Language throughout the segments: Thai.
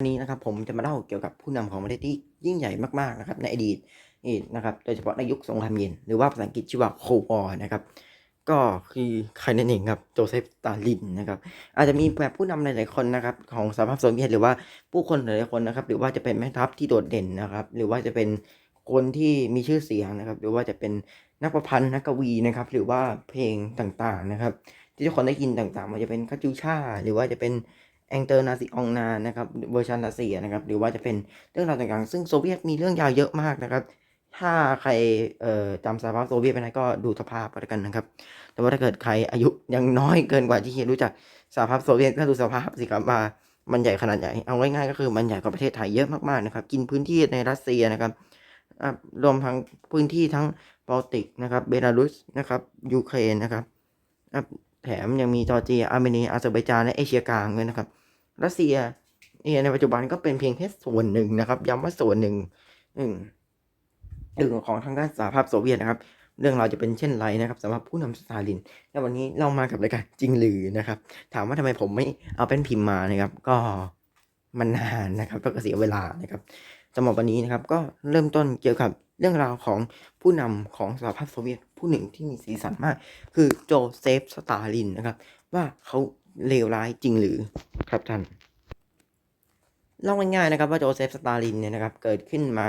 วันนี้นะครับผมจะมาเล่าเกี่ยวกับผู้นำของประเทศที่ยิ่งใหญ่มากๆนะครับในอดีตนี่นะครับโดยเฉพาะในยุคสงครามเย็น หรือว่าภาษาอังกฤษชื่อว่าโควอนะครับก็คือใครนั่นเองครับโจเซฟสตาลินนะครับอาจจะมีแบบผู้นำหลายๆคนนะครับของสหภาพโซเวียตหรือว่าผู้คนหลายๆคนนะครับหรือว่าจะเป็นแม่ทัพที่โดดเด่นนะครับหรือว่าจะเป็นคนที่มีชื่อเสียงนะครับหรือว่าจะเป็นนักประพันธ์นักกวีนะครับหรือว่าเพลงต่างๆนะครับที่ทุกคนได้ยินต่างๆมันจะเป็นคาจูชาหรือว่าจะเป็น แองเตอร์นาซิองนานะครับเวอร์ชันรัสเซียนะครับหรือว่าจะเป็นเรื่องราวต่างๆ ซึ่งโซเวียตมีเรื่องยาวเยอะมากนะครับ ถ้าใครเอ่อจำสภาพโซเวียตไปได้ก็ดูสภาพก็แล้วกันนะครับ แต่ว่าถ้าเกิดใครอายุยังน้อยเกินกว่าที่จะรู้จักสภาพโซเวียตก็ดูสภาพสิครับว่ามันใหญ่ขนาดใหญ่เอาง่ายๆก็คือมันใหญ่กว่าประเทศไทยเยอะมากๆนะครับ กินพื้นที่ในรัสเซียนะครับรวมทั้งพื้นที่ทั้งบอลติกนะครับ เบลารุสนะครับยูเครนนะครับแถมยังมีจอร์เจียอาร์เมเนียอาเซอร์ไบจานและเอเชียกลางด้วยนะครับ รัสเซียในปัจจุบันก็เป็นเพียงแค่ส่วนหนึ่งนะครับ ย้ำว่าส่วนหนึ่งหนึ่งหนึ่งของทางด้านสหภาพโซเวียตนะครับ เรื่องราวจะเป็นเช่นไรนะครับสำหรับผู้นำสตาลินและวันนี้เรามากับรายการจริงหรือนะครับ ถามว่าทำไมผมไม่เอาเป็นพิมพ์มานะครับ ก็มันนานนะครับแล้วก็เสียเวลานะครับสำหรับวันนี้นะครับ ก็เริ่มต้นเกี่ยวกับเรื่องราวของผู้นำของสหภาพโซเวียตผู้หนึ่งที่มีสีสันมาก คือโจเซฟสตาลินนะครับ ว่าเขา เลวร้ายจริงหรือครับท่านเล่าง่ายๆนะครับว่าโจเซฟสตาลินเนี่ยนะครับเกิดขึ้นมา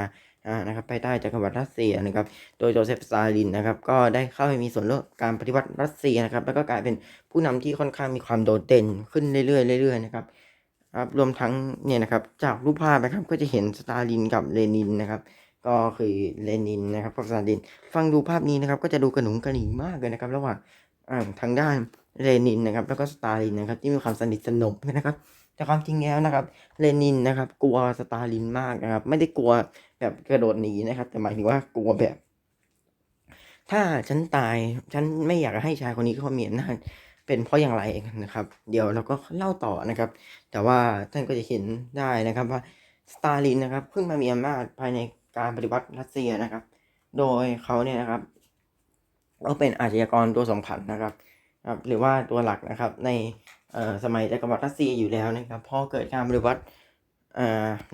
อ่านะครับภายใต้จักรวรรดิรัสเซียนะครับ โดยโจเซฟสตาลินนะครับ ก็ได้เข้าไปมีส่วนร่วมการปฏิวัติรัสเซียนะครับ แล้วก็กลายเป็นผู้นำที่ค่อนข้างมีความโดดเด่นขึ้นเรื่อยๆเรื่อยๆนะครับครับรวมทั้งเนี่ยนะครับจากรูปภาพนะครับก็จะเห็นสตาลินกับเลนินนะครับ ก็คือเลนินนะครับกับสตาลิน ฟังดูภาพนี้นะครับ ก็จะดูกระหนุงกระหนิงมากเลยนะครับ ระหว่างทางด้าน เลนินนะครับ แล้วก็สตาลินนะครับ ที่มีความสนิทสนมกันนะครับ แต่ความจริงแล้วนะครับ เลนินนะครับ กลัวสตาลินมากนะครับ ไม่ได้กลัวแบบกระโดดหนีนะครับ แต่หมายถึงว่ากลัวแบบ ถ้าฉันตายฉันไม่อยากให้ชายคนนี้เขามีอำนาจเป็นเพราะอย่างไรนะครับ เดี๋ยวเราก็เล่าต่อนะครับ แต่ว่าท่านก็จะเห็นได้นะครับว่าสตาลินนะครับเพิ่งมามีอำนาจภายในการปฏิวัติรัสเซียนะครับ โดยเขาเนี่ยนะครับเขาเป็นอาชญากรตัวสำคัญนะครับ ครับหรือว่าตัวหลักนะครับในสมัยจักรวรรดิรัสเซียอยู่แล้วนะครับพอเกิดการปฏิวัติ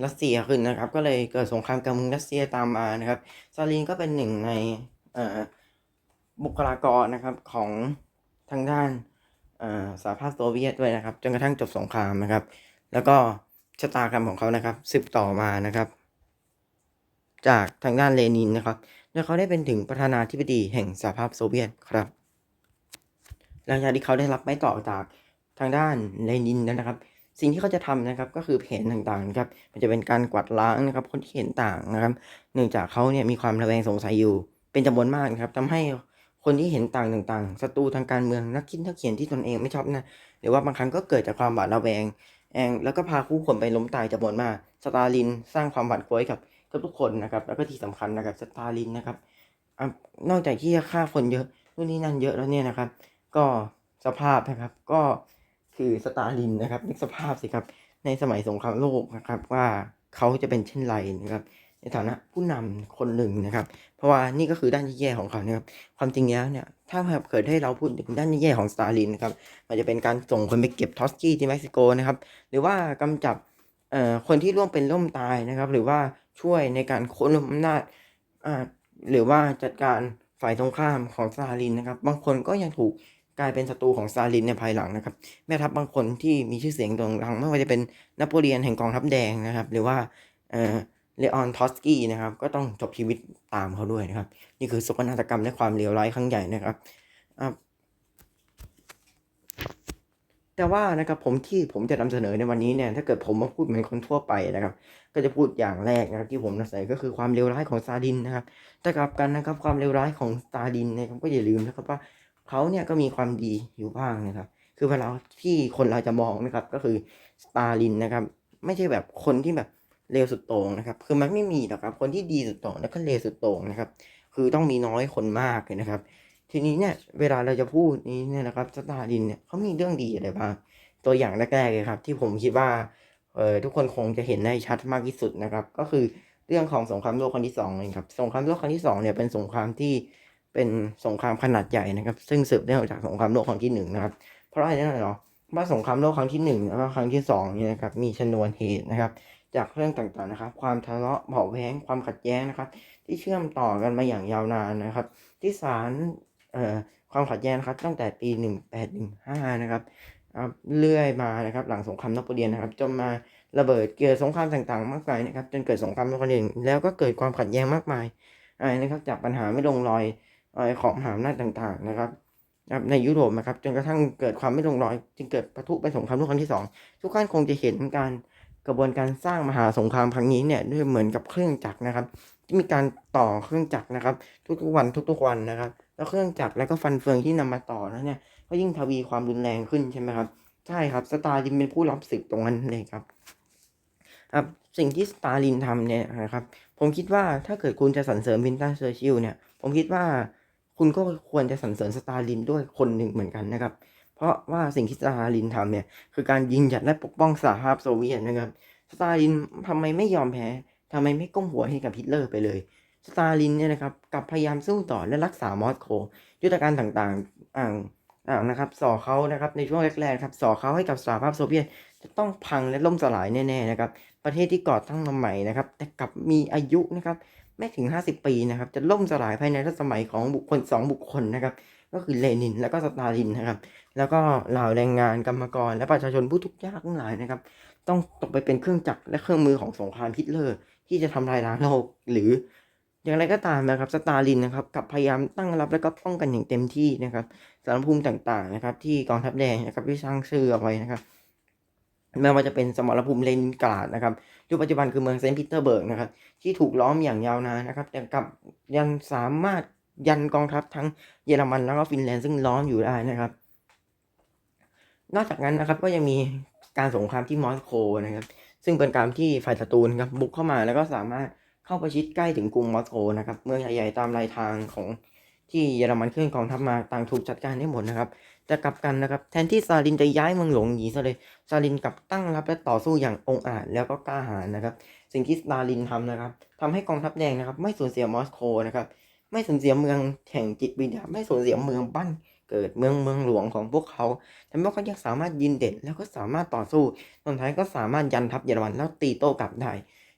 รัสเซียขึ้นนะครับ ก็เลยเกิดสงครามกลางเมืองรัสเซียตามมานะครับสตาลินก็เป็นหนึ่งในบุคลากรนะครับของทางด้านสหภาพโซเวียตด้วยนะครับจนกระทั่งจบสงครามนะครับ แล้วก็ชะตากรรมของเขานะครับสืบต่อมานะครับ จากทางด้านเลนินนะครับและเขาได้เป็นถึงประธานาธิบดีแห่งสหภาพโซเวียตครับ หลังจากที่เขาได้รับไม้ต่อจากทางด้านเลนินแล้วนะครับ สิ่งที่เขาจะทำนะครับก็คือแผนต่างๆนะครับมันจะเป็นการกวาดล้างนะครับคนที่เห็นต่างนะครับ เนื่องจากเขาเนี่ยมีความระแวงสงสัยอยู่ เป็นจำนวนมากนะครับทำให้คนที่เห็นต่างต่างๆศัตรูทางการเมืองนักคิดนักเขียนที่ตนเองไม่ชอบนะหรือว่าบางครั้งก็เกิดจากความหวาดระแวงแองแล้วก็พาผู้คนไปล้มตายจำนวนมากสตาลินสร้างความหวาดกลัวให้กับทุกคนนะครับ แล้วก็ที่สำคัญนะครับสตาลินนะครับอนอกจากที่จะฆ่าคนเยอะนู่นนี่นั่นเยอะแล้วเนี่ยนะครับ ก็สภาพนะครับ ก็คือสตาลินนะครับนึกสภาพสิครับ ในสมัยสงครามโลกนะครับ ว่าเขาจะเป็นเช่นไรนะครับ ในฐานะผู้นำคนหนึ่งนะครับ เพราะว่านี่ก็คือด้านแย่ๆของเขานะครับ ความจริงแล้วเนี่ยถ้าเกิดให้เราพูดถึงด้านแย่ๆของสตาลินนะครับมันจะเป็นการส่งคนไปเก็บทอสกี้ที่เม็กซิโกนะครับ หรือว่ากำจับเอ่อคนที่ร่วมเป็นร่วมตายนะครับ หรือว่าช่วยในการโค่นอำนาจอ่าหรือว่าจัดการฝ่ายตรงข้ามของสตาลินนะครับ บางคนก็ยังถูก กลายเป็นศัตรูของสตาลินในภายหลังนะครับ แม่ทัพบางคนที่มีชื่อเสียงโด่งดังไม่ว่าจะเป็นนโปเลียนแห่งกองทัพแดงนะครับ หรือว่าเอ่อเลออนทอสกี้นะครับ ก็ต้องจบชีวิตตามเขาด้วยนะครับ นี่คือโศกนาฏกรรมและความเลวร้ายครั้งใหญ่นะครับแต่ว่านะครับผมที่ผมจะนำเสนอในวันนี้เนี่ยถ้าเกิดผมมาพูดเหมือนคนทั่วไปนะครับ ก็จะพูดอย่างแรกนะครับที่ผมนำเสนอก็คือความเลวร้ายของสตาลินนะครับแต่กลับกันนะครับความเลวร้ายของสตาลินนะครับก็อย่าลืมนะครับว่า เขาเนี่ยก็มีความดีอยู่บ้างนะครับ คือเวลาที่คนเราจะมองนะครับ ก็คือสตาลินนะครับ ไม่ใช่แบบคนที่แบบเลวสุดโต่งนะครับ คือมันไม่มีหรอกครับ คนที่ดีสุดโต่งแล้วก็เลวสุดโต่งนะครับ คือต้องมีน้อยคนมากเลยนะครับ ทีนี้เนี่ยเวลาเราจะพูดนี้เนี่ยนะครับสตาลินเนี่ยเขามีเรื่องดีอะไรบ้าง ตัวอย่างแรกๆเลยครับ ที่ผมคิดว่าเอ่อทุกคนคงจะเห็นได้ชัดมากที่สุดนะครับ ก็คือเรื่องของสงครามโลกครั้งที่สองเองครับ สงครามโลกครั้งที่สองเนี่ยเป็นสงครามที่ เป็นสงครามขนาดใหญ่นะครับ ซึ่งสืบเนื่องจากสงครามโลกครั้งที่หนึ่งนะครับ เพราะอะไรนั่นเนาะว่าสงครามโลกครั้งที่หนึ่งแล้วก็ครั้งที่สองเนี่ยนะครับมีชนวนเหตุนะครับ จากเรื่องต่างๆนะครับ ความทะเลาะเบาแว้งความขัดแย้งนะครับ ที่เชื่อมต่อกันมาอย่างยาวนานนะครับ ที่ศาลเอ่อความขัดแย้งนะครับตั้งแต่ปี 1815 นะครับครับเรื่อยมานะครับหลังสงครามนโปเลียนนะครับจนมาระเบิดเกิดสงครามต่างๆ มากมายนะครับจนเกิดสงครามโลกครั้งที่หนึ่งแล้วก็เกิดความขัดแย้งมากมายนะครับจากปัญหาไม่ลงรอย ของมหาอำนาจต่างๆนะครับในยุโรปนะครับจนกระทั่งเกิดความไม่ลงรอย จึงเกิดปะทุเป็นสงครามโลกครั้งที่สองทุกท่านคงจะเห็นการกระบวนการสร้างมหาสงครามครั้งนี้เนี่ยด้วยเหมือนกับเครื่องจักรนะครับ ที่มีการต่อเครื่องจักรนะครับ ทุกๆวันทุกๆวันนะครับ แล้วเครื่องจักรแล้วก็ฟันเฟืองที่นำมาต่อแล้วเนี่ยก็ยิ่งทวีความรุนแรงขึ้นใช่ไหมครับใช่ครับสตาลินเป็นผู้รับศึกตรงนั้นเลยครับครับสิ่งที่สตาลินทำเนี่ยนะครับผมคิดว่าถ้าเกิดคุณจะสรรเสริญวินตันเซอร์ชิลเนี่ยผมคิดว่า คุณก็ควรจะสรรเสริญสตาลินด้วยคนหนึ่งเหมือนกันนะครับ เพราะว่าสิ่งที่สตาลินทำเนี่ยคือการยิงหยัดและปกป้องสหภาพโซเวียตนะครับ สตาลินทำไมไม่ยอมแพ้ทำไมไม่ก้มหัวให้กับฮิตเลอร์ไปเลย สตาลินเนี่ยนะครับกับพยายามสู้ต่อและรักษามอสโกยุทธการต่างๆอ่างอ่างนะครับส่อเขานะครับในช่วงแรกๆครับส่อเขาให้กับสหภาพโซเวียตจะต้องพังและล่มสลายแน่ๆนะครับประเทศที่ก่อตั้งมาใหม่นะครับ แต่กลับมีอายุนะครับ ไม่ถึง 50 ปีนะครับ จะล่มสลายภายในรัชสมัยของบุคคล 2 บุคคลนะครับ ก็คือเลนิน และก็สตาลินนะครับ แล้วก็เหล่าแรงงานกรรมกร และประชาชนผู้ทุกข์ยากทั้งหลายนะครับ ต้องตกไปเป็นเครื่องจักรและเครื่องมือของสงครามฮิตเลอร์ ที่จะทำลายล้างโลกหรืออย่างไรก็ตามนะครับสตาลินนะครับกับพยายามตั้งรับและก็ป้องกันอย่างเต็มที่นะครับสารภูมิต่างๆนะครับ ที่กองทัพแดงนะครับที่สร้างชื่อเอาไว้นะครับ ไม่ว่าจะเป็นสมรภูมิเลนกราดนะครับยุคปัจจุบันคือเมืองเซนต์ปีเตอร์เบิร์กนะครับ ที่ถูกล้อมอย่างยาวนานนะครับแต่กับยังสามารถยันกองทัพทั้งเยอรมันแล้วก็ฟินแลนด์ซึ่งล้อมอยู่ได้นะครับ นอกจากนั้นนะครับก็ยังมีการสงครามที่มอสโกนะครับ ซึ่งเป็นการที่ฝ่ายศัตรูนะครับบุกเข้ามาแล้วก็สามารถเข้าประชิดใกล้ถึงกรุงมอสโกนะครับ เมืองใหญ่ๆตามรายทางของที่เยอรมันเคลื่อนกองทัพมาต่างถูกจัดการได้หมดนะครับ แต่กลับกันนะครับ แทนที่ซาลินจะย้ายเมืองหลวงหนีซะเลย ซาลินกลับตั้งรับและต่อสู้อย่างองอาจแล้วก็กล้าหาญนะครับ สิ่งที่สตาลินทำนะครับทำให้กองทัพแดงนะครับ ไม่สูญเสียมอสโกนะครับ ไม่สูญเสียเมืองแห่งจิตวิญญาณไม่สูญเสียเมืองบ้านเกิดเมืองเมืองหลวงของพวกเขาแต่พวกเขายังสามารถยินเด็ดแล้วก็สามารถต่อสู้สุดท้ายก็สามารถยันทัพเยอรมันแล้วตีโต้กลับได้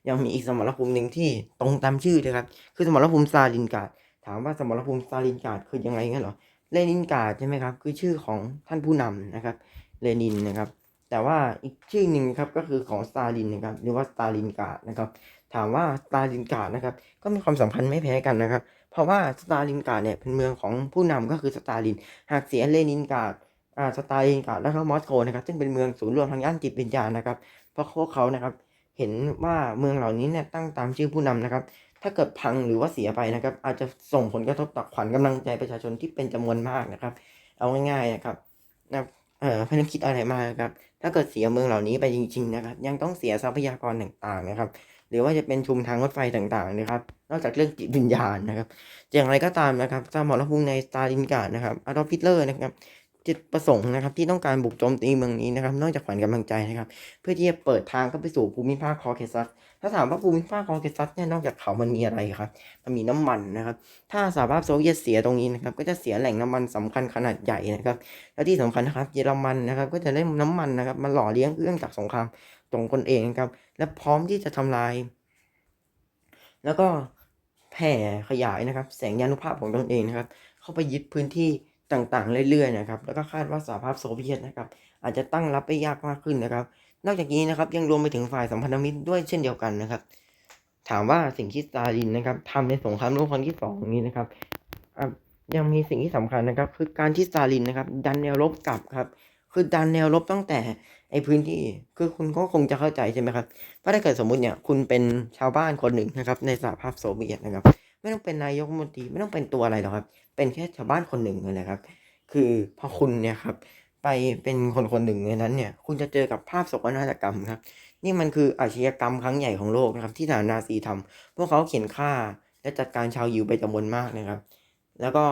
ยังมีอีกสมรภูมิหนึ่งที่ตรงตามชื่อเลยครับ คือสมรภูมิซาลินการ์ดถามว่าสมรภูมิซาลินการ์ดคือยังไงงั้นเหรอ เลนินการ์ดใช่ไหมครับ คือชื่อของท่านผู้นำนะครับ เลนินนะครับ แต่ว่าอีกชื่อหนึ่งครับก็คือของสตาลินนะครับหรือว่าสตาลินการ์ดนะครับ ถามว่าสตาลินการ์ดนะครับ ก็มีความสำคัญไม่แพ้กันนะครับ เพราะว่าสตาลินการ์ดเนี่ยเป็นเมืองของผู้นำก็คือสตาลิน หากเสียเลนินการ์ดอ่าสตาลินการ์ดแล้วก็มอสโกนะครับ ซึ่งเป็นเมืองศูนย์รวมทางด้านจิตวิญญาณนะครับ เพราะพวกเขานะครับ เห็นว่าเมืองเหล่านี้เนี่ยตั้งตามชื่อผู้นำนะครับ ถ้าเกิดพังหรือว่าเสียไปนะครับ อาจจะส่งผลกระทบต่อขวัญกำลังใจประชาชนที่เป็นจำนวนมากนะครับ เอาง่ายๆนะครับนะเออไม่ต้องคิดอะไรมากครับ ถ้าเกิดเสียเมืองเหล่านี้ไปจริง ๆ นะครับ ยังต้องเสียทรัพยากรต่างๆนะครับ หรือว่าจะเป็นชุมทางรถไฟต่างๆนะครับ นอกจากเรื่องจิตวิญญาณนะครับอย่างไรก็ตามนะครับสมรภูมิในสตาลินการ์ดนะครับอดอล์ฟฮิตเลอร์นะครับ จุดประสงค์นะครับที่ต้องการบุกโจมตีเมืองนี้นะครับนอกจากขวัญกำลังใจนะครับเพื่อที่จะเปิดทางเข้าไปสู่ภูมิภาคคอเคซัสถ้าถามว่าภูมิภาคคอเคซัสเนี่ยนอกจากเขามันมีอะไรครับมันมีน้ำมันนะครับถ้าสหภาพโซเวียตเสียตรงนี้นะครับก็จะเสียแหล่งน้ำมันสำคัญขนาดใหญ่นะครับและที่สำคัญนะครับเยอรมันนะครับก็จะได้น้ำมันนะครับมาหล่อเลี้ยงเครื่องจากสงครามตรงคนเองครับและพร้อมที่จะทำลาย แล้วก็แผ่ขยายนะครับ แสงยานุภาพของตนเองนะครับ เข้าไปยึดพื้นที่ ต่างๆเรื่อยๆนะครับ แล้วก็คาดว่าสหภาพโซเวียตนะครับ อาจจะตั้งรับไปยากมากขึ้นนะครับ นอกจากนี้นะครับยังรวมไปถึงฝ่ายสัมพันธมิตรด้วยเช่นเดียวกันนะครับ ถามว่าสิ่งที่สตาลินนะครับทำในสงครามโลกครั้งที่สองนี้นะครับยังมีสิ่งที่สำคัญนะครับ คือการที่สตาลินนะครับดันแนวรบกลับครับ คือดันแนวรบตั้งแต่ไอพื้นที่คือคุณก็คงจะเข้าใจใช่ไหมครับว่าถ้าเกิดสมมุติเนี่ยคุณเป็นชาวบ้านคนหนึ่งนะครับ ในสหภาพโซเวียตนะครับ ไม่ต้องเป็นนายกมนตรีไม่ต้องเป็นตัวอะไรหรอกครับ เป็นแค่ชาวบ้านคนหนึ่งเลยนะครับ คือพอคุณเนี่ยครับ ไปเป็นคนคนหนึ่งในนั้นเนี่ย คุณจะเจอกับภาพโศกนาฏกรรมครับ นี่มันคืออาชญากรรมครั้งใหญ่ของโลกนะครับ ที่ทหารนาซีทำพวกเขาเขียนฆ่าและจัดการชาวยิวไปจำนวนมากนะครับ แล้วก็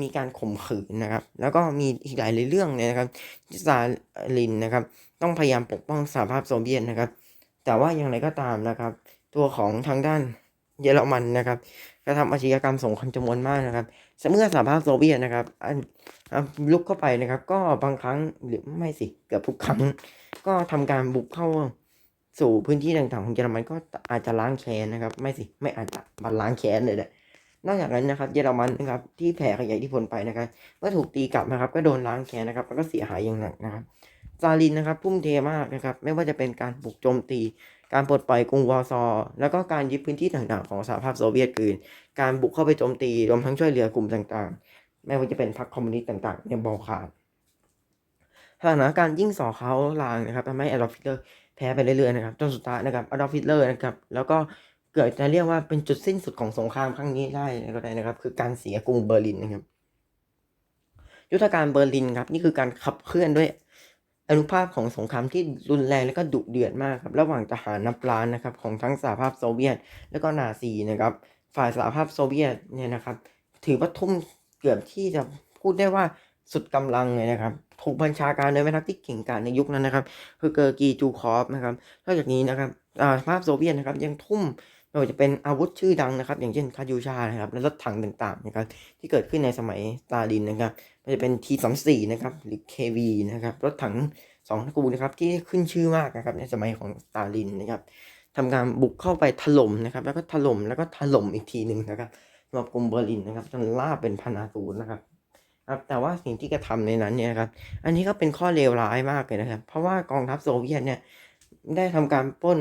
มีการข่มขืนนะครับ แล้วก็มีอีกหลายเรื่องเลยนะครับที่ซาลินนะครับ ต้องพยายามปกป้องสหภาพโซเวียตนะครับ แต่ว่าอย่างไรก็ตามนะครับ ตัวของทางด้านเยอรมันนะครับ กระทำอาชญากรรมสงครามจำนวนมากนะครับเมื่อสหภาพโซเวียตนะครับอันลุกเข้าไปนะครับ ก็บางครั้งหรือไม่สิเกือบทุกครั้ง ก็ทำการบุกเข้าสู่พื้นที่ต่างๆของเยอรมันก็อาจจะล้างแค้นนะครับ ไม่สิไม่อาจจะมันล้างแค้นเลยแหละนอกจากนั้นนะครับ เยอรมันนะครับที่แผ่ขยายทธิพลไปนะครับเมื่อถูกตีกลับนะครับ ก็โดนล้างแค้นนะครับแล้วก็เสียหายอย่างหนักนะครับซาลินนะครับพุ่มเทมากนะครับ ไม่ว่าจะเป็นการบุกโจมตี การปลดปล่อยกรุงวอร์ซอแล้วก็การยึดพื้นที่ต่างๆ ของสหภาพโซเวียตคืน การบุกเข้าไปโจมตีรวมทั้งช่วยเหลือกลุ่มต่างๆ ไม่ว่าจะเป็นพรรคคอมมิวนิสต์ต่างๆในบอลขานสถานการณ์ยิ่งส่อเขาลางนะครับทำให้อดอล์ฟฮิตเลอร์แพ้ไปเรื่อยๆนะครับจนสุดท้ายนะครับอดอล์ฟฮิตเลอร์นะครับแล้วก็เกิดจะเรียกว่าเป็นจุดสิ้นสุดของสงครามครั้งนี้ได้ก็ได้นะครับ คือการเสียกรุงเบอร์ลินนะครับ ยุทธการเบอร์ลินครับนี่คือการขับเคลื่อนด้วย อนุภาพของสงครามที่รุนแรงและก็ดุเดือดมากครับระหว่างทหารนับล้านนะครับของทั้งสหภาพโซเวียต และก็นาซีนะครับฝ่ายสหภาพโซเวียตเนี่ยนะครับ ถือว่าทุ่มเกือบที่จะพูดได้ว่าสุดกำลังเลยนะครับถูกบัญชาการโดยแม่ทัพที่เก่งกาจในยุคนั้นนะครับ คือเกอร์กีจูคอฟนะครับนอกจากนี้นะครับสหภาพโซเวียตนะครับยังทุ่ม ไม่ว่าจะเป็นอาวุธชื่อดังนะครับ อย่างเช่นคายูชานะครับ และรถถังต่างๆนะครับ ที่เกิดขึ้นในสมัยสตาลินนะครับไม่ว่าจะเป็น T34 นะครับหรือ KV นะครับรถถังสองตระกูลนะครับที่ขึ้นชื่อมากนะครับในสมัยของสตาลินนะครับทำการบุกเข้าไปถล่มนะครับ แล้วก็ถล่มแล้วก็ถล่มอีกทีหนึ่งนะครับสำหรับกรุงเบอร์ลินนะครับจนล่าเป็นพันอาสูรนะครับครับแต่ว่าสิ่งที่กระทำในนั้นเนี่ยครับ อันนี้ก็เป็นข้อเลวร้ายมากเลยนะครับ เพราะว่ากองทัพโซเวียตเนี่ยได้ทำการป้น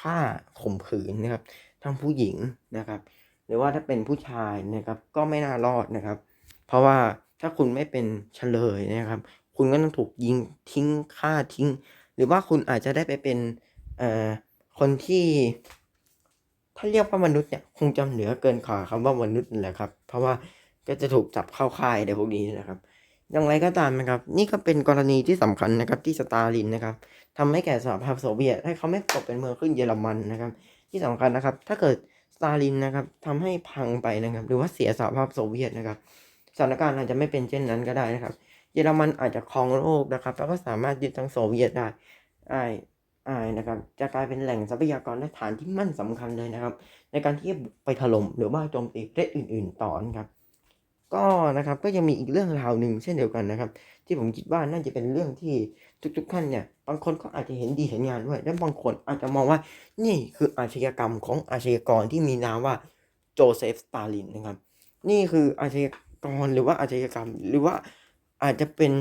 ฆ่าข่มขืนนะครับทั้งผู้หญิงนะครับ หรือว่าถ้าเป็นผู้ชายนะครับ ก็ไม่น่ารอดนะครับ เพราะว่าถ้าคุณไม่เป็นเฉลยนะครับ คุณก็ต้องถูกยิงทิ้งฆ่าทิ้ง หรือว่าคุณอาจจะได้ไปเป็นเอ่อคนที่ ถ้าเรียกว่ามนุษย์เนี่ยคงจำเหนือเกินขาคำว่ามนุษย์แหละครับ เพราะว่าก็จะถูกจับเข้าค่ายในพวกนี้นะครับ อย่างไรก็ตามนะครับ นี่ก็เป็นกรณีที่สำคัญนะครับที่สตาลินนะครับทำให้แก่สหภาพโซเวียตให้เขาไม่ตกเป็นเมืองขึ้นเยอรมันนะครับ ที่สำคัญนะครับ ถ้าเกิดสตาลินนะครับทำให้พังไปนะครับ หรือว่าเสียสหภาพโซเวียตนะครับสถานการณ์อาจจะไม่เป็นเช่นนั้นก็ได้นะครับ เยอรมันอาจจะครองโลกนะครับ แล้วก็สามารถยึดทั้งโซเวียตได้ไอ้ไอ้นะครับ จะกลายเป็นแหล่งทรัพยากรและฐานที่มั่นสำคัญเลยนะครับ ในการที่ไปถล่มหรือว่าโจมตีประเทศอื่น ๆ ต่อนะครับ ก็นะครับก็ยังมีอีกเรื่องราวหนึ่งเช่นเดียวกันนะครับ ที่ผมคิดว่าน่าจะเป็นเรื่องที่ทุกๆท่านเนี่ยบางคนก็อาจจะเห็นดีเห็นงานด้วย และบางคนอาจจะมองว่านี่คืออาชญากรรมของอาชญากรที่มีนามว่าโจเซฟสตาลินนะครับ นี่คืออาชญากรหรือว่าอาชญากรรม หรือว่าอาจจะเป็น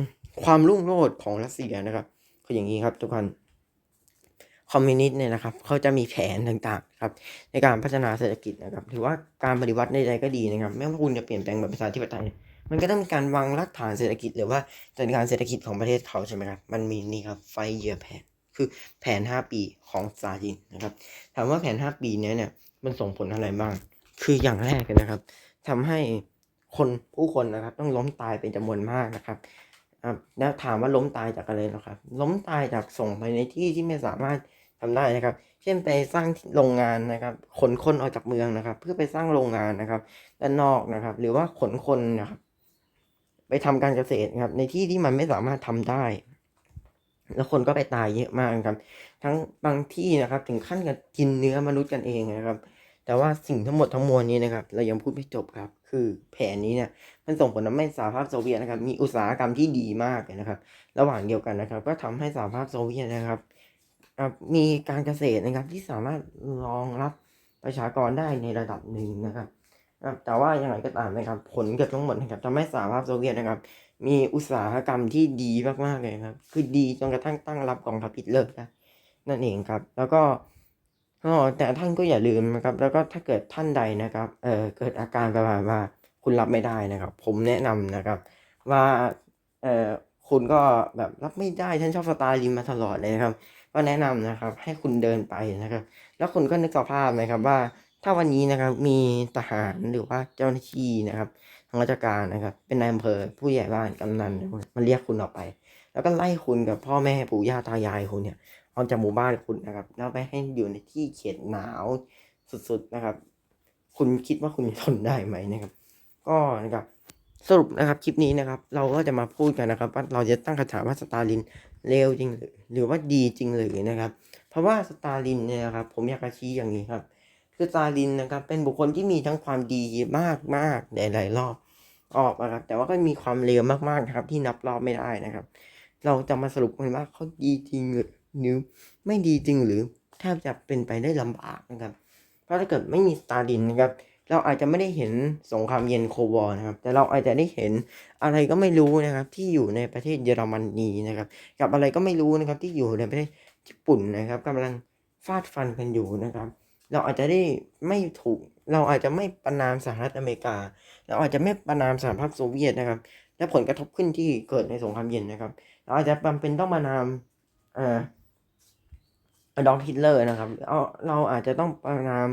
ความรุ่งโรจน์ของรัสเซียนะครับคืออย่างนี้ครับทุกคน คอมมิวนิสต์เนี่ยนะครับเขาจะมีแผนต่างๆครับในการพัฒนาเศรษฐกิจนะครับถือว่าการปฏิวัติใดๆก็ดีนะครับไม่ว่าคุณจะเปลี่ยนแปลงแบบประชาธิปไตยมันก็ต้องมีการวางรากฐานเศรษฐกิจหรือว่าจัดการเศรษฐกิจของประเทศเขาใช่ไหมครับมันมีนี่ครับไฟเยียแผนคือแผน 5 ปีของสตาลินนะครับถามว่าแผน 5 ปีนี้เนี่ยมันส่งผลอะไรบ้าง คืออย่างแรกเลยนะครับทำให้คนผู้คนนะครับต้องล้มตายเป็นจำนวนมากนะครับแล้วถามว่าล้มตายจากอะไรนะครับ ล้มตายจากส่งไปในที่ที่ไม่สามารถ ทำได้นะครับ เช่นไปสร้างโรงงานนะครับ ขนคนออกจากเมืองนะครับ เพื่อไปสร้างโรงงานนะครับด้านนอกนะครับ หรือว่าขนคนนะครับ ไปทำการเกษตรครับ ในที่ที่มันไม่สามารถทำได้ แล้วคนก็ไปตายเยอะมากครับ ทั้งบางที่นะครับ ถึงขั้นกับกินเนื้อมนุษย์กันเองนะครับ แต่ว่าสิ่งทั้งหมดทั้งมวลนี้นะครับ เรายังพูดไม่จบครับ คือแผนนี้เนี่ยมันส่งผลทำให้สหภาพโซเวียตนะครับ มีอุตสาหกรรมที่ดีมากนะครับ ระหว่างเดียวกันนะครับ ก็ทำให้สหภาพโซเวียตนะครับ มีการเกษตรนะครับที่สามารถรองรับประชากรได้ในระดับหนึ่งนะครับแต่ว่าอย่างไรก็ตามนะครับผลเกือบทั้งหมดนะครับทำให้สหภาพโซเวียตนะครับ มีอุตสาหกรรมที่ดีมากๆเลยครับ คือดีจนกระทั่งตั้งรับกองทัพฮิตเลอร์ได้นั่นเองครับ แล้วก็แต่ท่านก็อย่าลืมนะครับ แล้วก็ถ้าเกิดท่านใดนะครับเออเกิดอาการประมาณว่าคุณรับไม่ได้นะครับ ผมแนะนำนะครับ ว่าเออคุณก็แบบรับไม่ได้ฉันชอบสไตล์ลินมาตลอดเลยครับ ก็แนะนำนะครับ ให้คุณเดินไปนะครับ แล้วคุณก็นึกสภาพนะครับว่าถ้าวันนี้นะครับมีทหารหรือว่าเจ้าหน้าที่นะครับทางราชการนะครับ เป็นนายอำเภอผู้ใหญ่บ้านกำนันมาเรียกคุณออกไป แล้วก็ไล่คุณกับพ่อแม่ปู่ย่าตายายคุณเนี่ยออกจากหมู่บ้านคุณนะครับ แล้วไปให้อยู่ในที่เขตหนาวสุดๆนะครับ คุณคิดว่าคุณจะทนได้ไหมนะครับ ก็นะครับ สรุปนะครับคลิปนี้นะครับ เราก็จะมาพูดกันนะครับ ว่าเราจะตั้งคำถามว่าสตาลินเลวจริงหรือหรือว่าดีจริงหรือนะครับ เพราะว่าสตาลินเนี่ยนะครับผมอยากจะชี้อย่างนี้ครับ คือสตาลินนะครับเป็นบุคคลที่มีทั้งความดีมากๆหลาย ๆ รอบออกนะครับ แต่ว่าก็มีความเลวมากๆนะครับ ที่นับรอบไม่ได้นะครับ เราจะมาสรุปกันว่าเขาดีจริงหรือไม่ดีจริงหรือแทบจะเป็นไปได้ลำบากนะครับ เพราะถ้าเกิดไม่มีสตาลินนะครับ เราอาจจะไม่ได้เห็นสงครามเย็นโควอนะครับ แต่เราอาจจะได้เห็นอะไรก็ไม่รู้นะครับ ที่อยู่ในประเทศเยอรมนีนะครับ กับอะไรก็ไม่รู้นะครับ ที่อยู่ในประเทศญี่ปุ่นนะครับกำลังฟาดฟันกันอยู่นะครับ เราอาจจะได้ไม่ถูก เราอาจจะไม่ประนามสหรัฐอเมริกา เราอาจจะไม่ประนามสหภาพโซเวียตนะครับ และผลกระทบขึ้นที่เกิดในสงครามเย็นนะครับ เราอาจจะจำเป็นต้องประนามเอ่อดอล์ฟฮิตเลอร์นะครับเราเราอาจจะต้องประนาม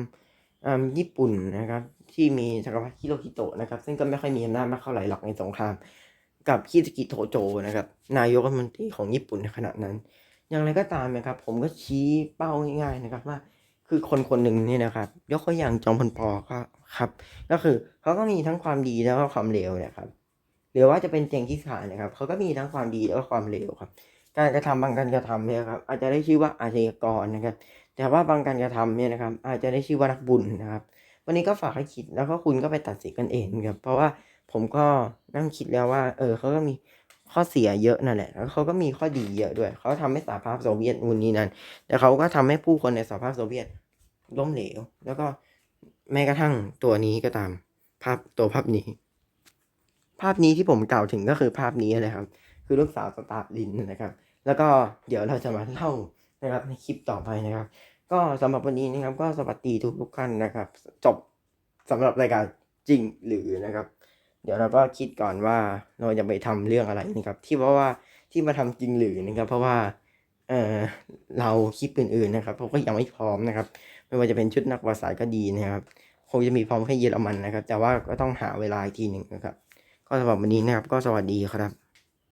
ญี่ปุ่นนะครับ ที่มีจักรพรรดิฮิโรฮิโตะนะครับ ซึ่งก็ไม่ค่อยมีอำนาจมากเท่าไหร่หรอกในสงคราม กับคิสกิโทโจนะครับ นายกรัฐมนตรีของญี่ปุ่นในขณะนั้น อย่างไรก็ตามนะครับ ผมก็ชี้เป้าง่ายๆนะครับว่าคือคนคนหนึ่งเนี่ยนะครับ ยกตัวอย่างจอมพลปอก็ครับ ก็คือเขาก็มีทั้งความดีแล้วก็ความเลวนะครับหรือว่าจะเป็นเจงกิสข่านนะครับเขาก็มีทั้งความดีแล้วก็ความเลวครับ การกระทำบางการกระทำเนี่ยครับอาจจะได้ชื่อว่าอาชญากรนะครับ แต่ว่าบางการกระทำเนี่ยนะครับ อาจจะได้ชื่อว่านักบุญนะครับ วันนี้ก็ฝากให้คิดแล้วก็คุณก็ไปตัดสินกันเองครับเพราะว่าผมก็นั่งคิดแล้วว่า เออเขาก็มีข้อเสียเยอะนั่นแหละแล้วเขาก็มีข้อดีเยอะด้วย เขาทำให้สหภาพโซเวียตนู่นนี่นั่นแต่เขาก็ทำให้ผู้คนในสหภาพโซเวียตล้มเหลว แล้วก็แม้กระทั่งตัวนี้ก็ตาม ภาพตัวภาพนี้ ภาพนี้ที่ผมกล่าวถึงก็คือภาพนี้เลยครับ คือลูกสาวสตาร์ลินนะครับ แล้วก็เดี๋ยวเราจะมาเล่า นะครับในคลิปต่อไปนะครับ ก็สำหรับวันนี้นะครับ ก็สวัสดีทุกทุกท่านนะครับ จบสำหรับรายการจริงหรือนะครับ เดี๋ยวเราก็คิดก่อนว่าเราจะไปทำเรื่องอะไรนะครับ ที่เพราะว่าที่มาทำจริงหรือนะครับ เพราะว่าเออเราคลิปอื่นๆนะครับผมก็ยังไม่พร้อมนะครับ ไม่ว่าจะเป็นชุดนักประวัติศาสตร์ก็ดีนะครับคงจะมีพร้อมแค่เยอรมันนะครับ แต่ว่าก็ต้องหาเวลาอีกทีหนึ่งนะครับ ก็สำหรับวันนี้นะครับ ก็สวัสดีครับ